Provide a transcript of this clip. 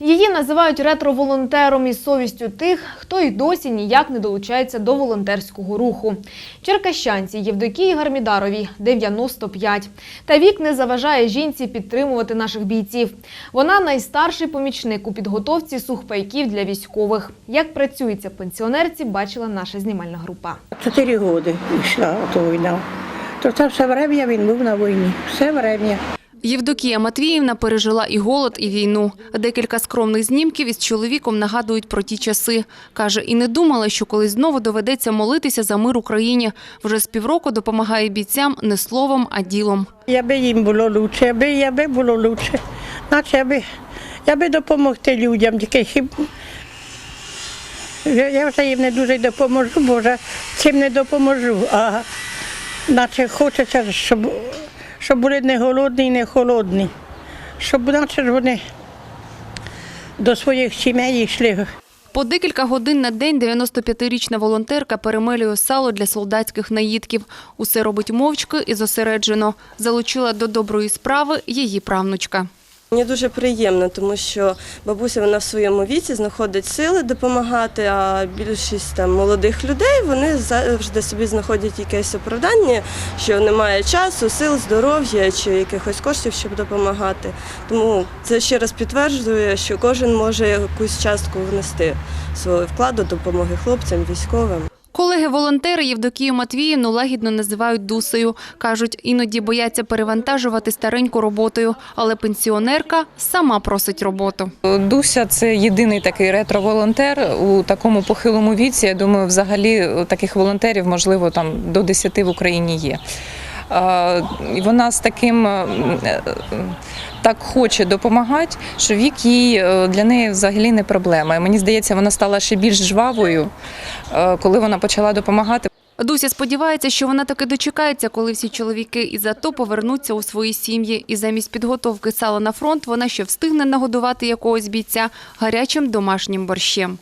Її називають ретро-волонтером із совістю тих, хто й досі ніяк не долучається до волонтерського руху. Черкащанці Євдокії Гармідаровій 95. Та вік не заважає жінці підтримувати наших бійців. Вона найстарший помічник у підготовці сухпайків для військових. Як працюється пенсіонерці, бачила наша знімальна група. Чотири роки йшла ото війна. То це все время він був на війні. Все время. Євдокія Матвіївна пережила і голод, і війну. Декілька скромних знімків із чоловіком нагадують про ті часи. Каже, і не думала, що колись знову доведеться молитися за мир Україні. Вже з півроку допомагає бійцям не словом, а ділом. Яби їм було лучше, яби, яби було лучше. Наче яби, яби допомогти людям, тільки хіб. Я я вже їм не дуже допоможу, бо вже цим не допоможу. А наче хочеться, щоб, щоб були не голодні і не холодні. Щоб наче вони до своїх сімей йшли. По декілька годин на день 95-річна волонтерка перемелює сало для солдатських наїдків. Усе робить мовчки і зосереджено. Залучила до доброї справи її правнучка. Мені дуже приємно, тому що бабуся вона в своєму віці знаходить сили допомагати, а більшість там молодих людей вони завжди собі знаходять якесь оправдання, що немає часу, сил, здоров'я чи якихось коштів, щоб допомагати. Тому це ще раз підтверджує, що кожен може якусь частку внести свого вкладу допомоги хлопцям, військовим. Колеги-волонтери Євдокію Матвіївну лагідно називають Дусею. Кажуть, іноді бояться перевантажувати стареньку роботою, але пенсіонерка сама просить роботу. Дуся це єдиний такий ретро-волонтер у такому похилому віці. Я думаю, взагалі таких волонтерів, можливо, там до 10 в Україні є. Вона з таким е, так хоче допомагати, що вік їй е, для неї взагалі не проблема. І мені здається, вона стала ще більш жвавою, е, коли вона почала допомагати. Дуся сподівається, що вона таки дочекається, коли всі чоловіки із АТО повернуться у свої сім'ї. І замість підготовки сала на фронт вона ще встигне нагодувати якогось бійця гарячим домашнім борщем.